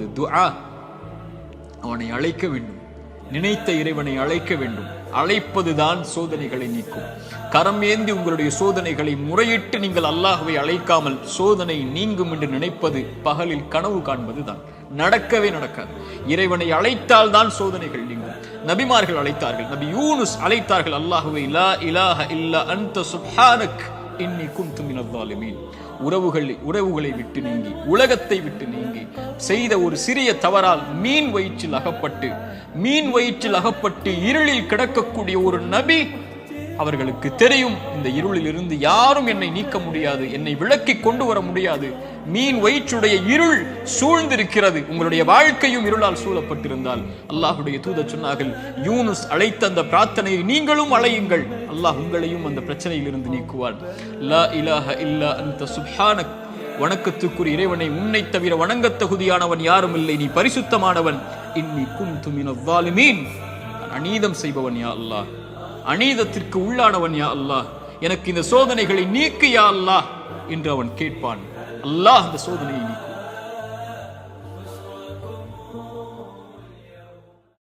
போது துஆ அவனை அழைக்க வேண்டும். நினைத்த இறைவனை அழைக்க வேண்டும். அழைப்பதுதான் சோதனைகளை நீக்கும். கரம் ஏந்தி உங்களுடைய சோதனைகளை முறையிட்டு நீங்கள் அல்லாஹுவை அழைக்காமல் சோதனை நீங்கும் என்று நினைப்பது பகலில் கனவு காண்பதுதான். நடக்கவே நடக்காது. இறைவனை அழைத்தால் தான் சோதனைகள் நீங்கும். நபிமார்கள் அழைத்தார்கள். நபி யூனுஸ் அழைத்தார்கள். அல்லாஹுவை லா இலாஹ இல்லா அந்த சுப்ஹானக் இன்னி குந்து மினதாலுமீன் உறவுகளை உறவுகளை விட்டு நீங்கி உலகத்தை விட்டு நீங்கி செய்த ஒரு சிறிய தவறால் மீன் வயிற்றில் அகப்பட்டு மீன் வயிற்றில் அகப்பட்டு இருளில் கிடக்கக்கூடிய ஒரு நபி அவர்களுக்கு தெரியும். இந்த இருளிலிருந்து யாரும் என்னை நீக்க முடியாது என்னை விளக்கி கொண்டு வர முடியாது. மீன் வயிற்றுடைய இருள் சூழ்ந்திருக்கிறது. உங்களுடைய வாழ்க்கையும் இருளால் சூழப்பட்டிருந்தால். அல்லாஹுடைய தூத சொன்னார்கள் யூனுஸ் அழைத்த அந்த பிரார்த்தனையை நீங்களும் அழையுங்கள் அல்லாஹ் உங்களையும் அந்த பிரச்சனையிலிருந்து நீக்குவான் லா இலாஹ இல்லா அந்த சுப்ஹானக். வணக்கத்துக்குரிய இறைவனை உன்னை தவிர வணங்கத் தகுதியானவன் யாரும் இல்லை. நீ பரிசுத்தமானவன். இன்னி குந்து மினல் அநீதம் செய்பவன் யா அல்லாஹ். அநீதத்திற்கு உள்ளானவன் யா அல்லாஹ். எனக்கு இந்த சோதனைகளை நீக்கு யா அல்லாஹ் என்று அவன் கேட்பான். அல்லாஹ் அந்த சோதனையை நீக்கும்.